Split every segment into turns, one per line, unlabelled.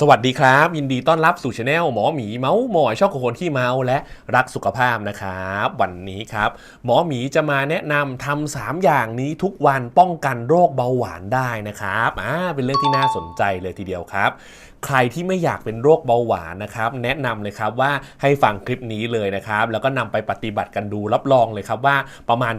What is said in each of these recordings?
สวัสดีครับ ยินดีต้อนรับสู่ช anel หมอหมีเมาส์หมอยชอบกับคนที่เมาและรักสุขภาพนะครับ วันนี้ครับ หมอหมีจะมาแนะนำทำสามอย่างนี้ทุกวันป้องกันโรคเบาหวานได้นะครับอ่าเป็นเรื่องที่น่าสนใจเลยทีเดียวครับ ใครที่ไม่อยากเป็นโรคเบาหวานนะครับ แนะนำเลยครับว่าให้ฟังคลิปนี้เลยนะครับ แล้วก็นำไปปฏิบัติกันดูรับรองเลยครับว่าประมาณ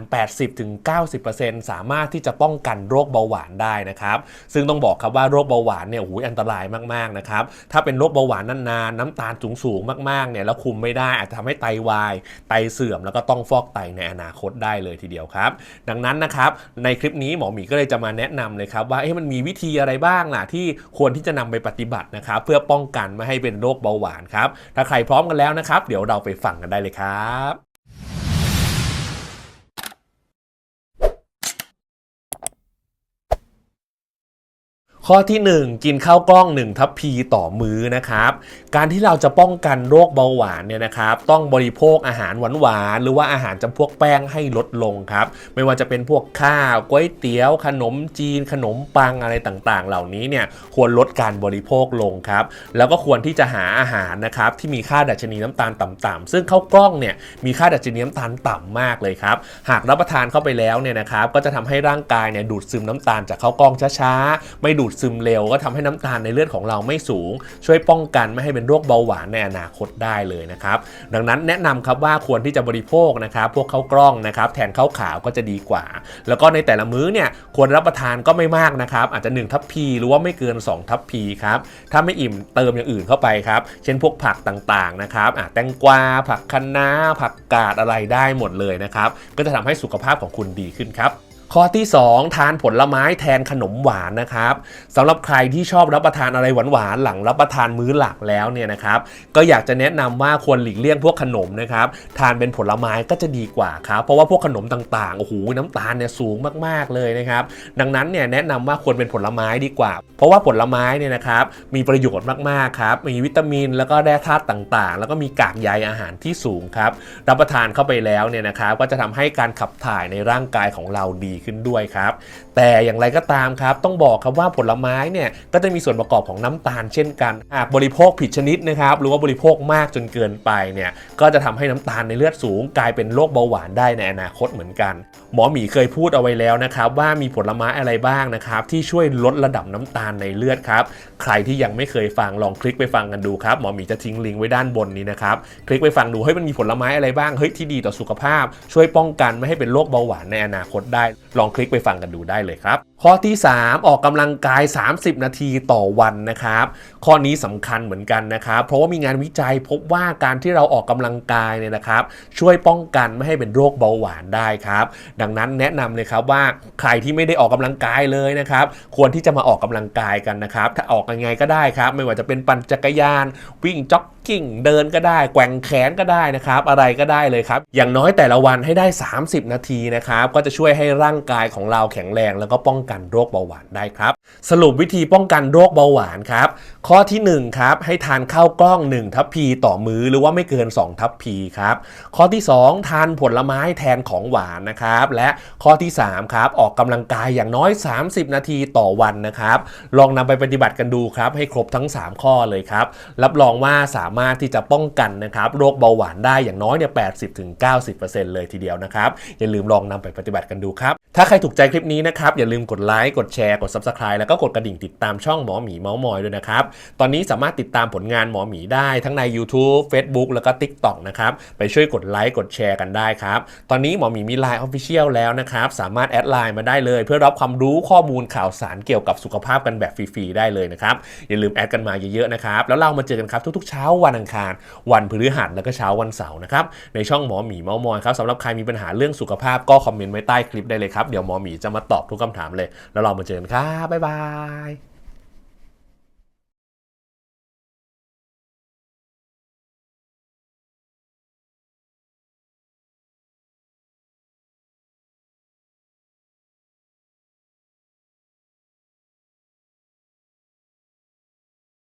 80-90%สามารถที่จะป้องกันโรคเบาหวานได้นะครับ ซึ่งต้องบอกครับว่าโรคเบาหวานเนี่ยโอ้โหอันตรายมากๆนะครับถ้าเป็นโรคเบาหวานนานๆน้ำตาลสูงๆมากๆเนี่ยแล้วคุมไม่ได้อาจจะทำให้ไตวาย ไตเสื่อมแล้วก็ต้องฟอกไตในอนาคตได้เลยทีเดียวครับ ดังนั้นนะครับในคลิปนี้หมอหมีก็เลยจะมาแนะนำเลยครับว่าเอ๊ะมันมีวิธีอะไรบ้างล่ะที่ควรที่จะนำไปปฏิบัตินะครับเพื่อป้องกันไม่ให้เป็นโรคเบาหวานครับถ้าใครพร้อมกันแล้วนะครับ เดี๋ยวเราไปฟังกันได้เลยครับ ข้อที่ 1 กินข้าวกล้อง 1 ทัพพีต่อมื้อนะครับ การที่เราจะป้องกันโรคเบาหวานเนี่ยนะครับ ต้องบริโภคอาหารหวานๆหรือว่าอาหารจำพวกแป้งให้ลดลงครับ ไม่ว่าจะเป็นพวกข้าวก๋วยเตี๋ยว ขนมจีน ขนมปังอะไรต่างๆ เหล่านี้เนี่ยควรลดการบริโภคลงครับ แล้วก็ควรที่จะหาอาหารนะครับที่มีค่าดัชนีน้ำตาลต่ำๆซึ่งข้าวกล้องเนี่ยมีค่าดัชนีน้ำตาลต่ำมากเลยครับ หากรับประทานเข้าไปแล้วเนี่ยนะครับก็จะทำให้ร่างกายเนี่ยดูดซึมน้ำตาลจากข้าวกล้องช้าๆไม่ดูดซึมเร็ว ก็ทำให้น้ำตาลในเลือดของเราไม่สูง ช่วยป้องกันไม่ให้เป็นโรคเบาหวานในอนาคตได้เลยนะครับดังนั้นแนะนำครับว่าควรที่จะบริโภคนะครับพวกข้าวกล้องนะครับแทนข้าวขาวก็จะดีกว่า แล้วก็ในแต่ละมื้อเนี่ยควรรับประทานก็ไม่มากนะครับอาจจะ 1 ทัพพีหรือว่าไม่เกิน 2 ทัพพีครับถ้าไม่อิ่มเติมอย่างอื่นเข้าไปครับเช่นพวกผักต่างๆนะครับแตงกวาผักคะน้าผักกาดอะไรได้หมดเลยนะครับก็จะทำให้สุขภาพของคุณดีขึ้นครับ ข้อที่ 2 ทานผลไม้แทนขนมหวานนะครับสำหรับใครที่ชอบรับประทานอะไรหวานๆหลังรับประทานมื้อหลักแล้วเนี่ยนะครับก็อยากจะแนะนำว่าควรหลีกเลี่ยงพวกขนมนะครับทานเป็นผลไม้ก็จะดีกว่าครับเพราะว่าพวกขนมต่างๆโอ้โหน้ำตาลเนี่ยสูงมากๆเลยนะครับดังนั้นเนี่ยแนะนำว่าควรเป็นผลไม้ดีกว่า เพราะว่าผลไม้เนี่ยนะครับมีประโยชน์มากๆครับมีวิตามินแล้วก็แร่ธาตุต่างๆ แล้วก็มีกากใยอาหารที่สูงครับรับประทานเข้าไปแล้วเนี่ยนะครับก็จะทำให้การขับถ่ายในร่างกายของเราดีขึ้นด้วยครับ แต่อย่างไรก็ตามครับ ต้องบอกครับว่าผลไม้เนี่ยก็จะมีส่วนประกอบของน้ำตาลเช่นกัน หากบริโภคผิดชนิดนะครับ หรือว่าบริโภคมากจนเกินไปเนี่ย ก็จะทำให้น้ำตาลในเลือดสูง กลายเป็นโรคเบาหวานได้ในอนาคตเหมือนกัน หมอหมีเคยพูดเอาไว้แล้วนะครับว่ามีผลไม้อะไรบ้างนะครับที่ช่วยลดระดับน้ำตาลในเลือดครับ ใครที่ยังไม่เคยฟังลองคลิกไปฟังกันดูครับ หมอหมีจะทิ้งลิงก์ไว้ด้านบนนี้นะครับ คลิกไปฟังดูเฮ้ยมันมีผลไม้อะไรบ้าง เฮ้ยที่ดีต่อสุขภาพ ช่วยป้องกันไม่ให้เป็นโรคเบาหวานในอนาคตได้ลองคลิกไปฟังกันดูได้เลยครับข้อที่ 3 ออกกำลังกาย 30 นาทีต่อวันนะครับ ข้อนี้สำคัญเหมือนกันนะครับ เพราะว่ามีงานวิจัยพบว่าการที่เราออกกำลังกายเนี่ยนะครับ ช่วยป้องกันไม่ให้เป็นโรคเบาหวานได้ครับ ดังนั้นแนะนำเลยครับว่าใครที่ไม่ได้ออกกำลังกายเลยนะครับ ควรที่จะมาออกกำลังกายกันนะครับ ถ้าออกยังไงก็ได้ครับ ไม่ว่าจะเป็นปั่นจักรยาน วิ่งจ็อกกิ้งเดินก็ได้แกว่งแขนก็ได้นะครับ อะไรก็ได้เลยครับ อย่างน้อยแต่ละวันให้ได้ 30 นาทีนะครับก็จะช่วยให้ร่างกายของเราแข็งแรงแล้วก็ป้องกันโรคเบาหวานได้ครับ สรุปวิธีป้องกันโรคเบาหวานครับ ข้อที่1ครับให้ทานข้าวกล้อง 1 ทัพพีต่อมื้อหรือว่าไม่เกิน 2 ทัพพีครับข้อที่ 2 ทานผลไม้แทนของหวานนะครับและข้อที่3ครับออกกำลังกายอย่างน้อย 30 นาทีต่อวันนะครับลองนำไปปฏิบัติกันดูครับให้ครบทั้ง 3 ข้อเลยครับรับรองว่าสามารถที่จะป้องกันนะครับโรคเบาหวานได้อย่างน้อยเนี่ย80-90%เลยทีเดียวนะครับอย่าลืมลองนำไปปฏิบัติกันดูครับ ถ้าใครถูกใจคลิปนี้นะครับ อย่าลืมกดไลค์กดแชร์กด Subscribe แล้วก็กดกระดิ่งติดตามช่องหมอหมีเมาส์มอยด้วยนะครับ ตอนนี้สามารถติดตามผลงานหมอหมีได้ทั้งใน YouTube Facebook แล้วก็ TikTok นะครับ ไปช่วยกดไลค์กดแชร์กันได้ครับ ตอนนี้หมอหมีมี Line Official แล้วนะครับ สามารถแอดไลน์มาได้เลย เพื่อรับความรู้ข้อมูลข่าวสารเกี่ยวกับสุขภาพกันแบบฟรีๆได้เลยนะครับอย่าลืมแอดกันมาเยอะๆนะครับแล้วเรามาเจอกันครับทุกๆเช้าวันอังคาร วันพฤหัสแล้วก็เช้าวันเสาร์นะครับในช่องหมอหมีเมาส์มอยครับสำหรับใครมีปัญหาเรื่องสุขภาพก็คอมเมนต์ไว้ใต้คลิปได้เลยครับเดี๋ยวหมอหมีจะมาตอบทุกคำถามเลย แล้วเรามาเจอกันครับบ๊ายบาย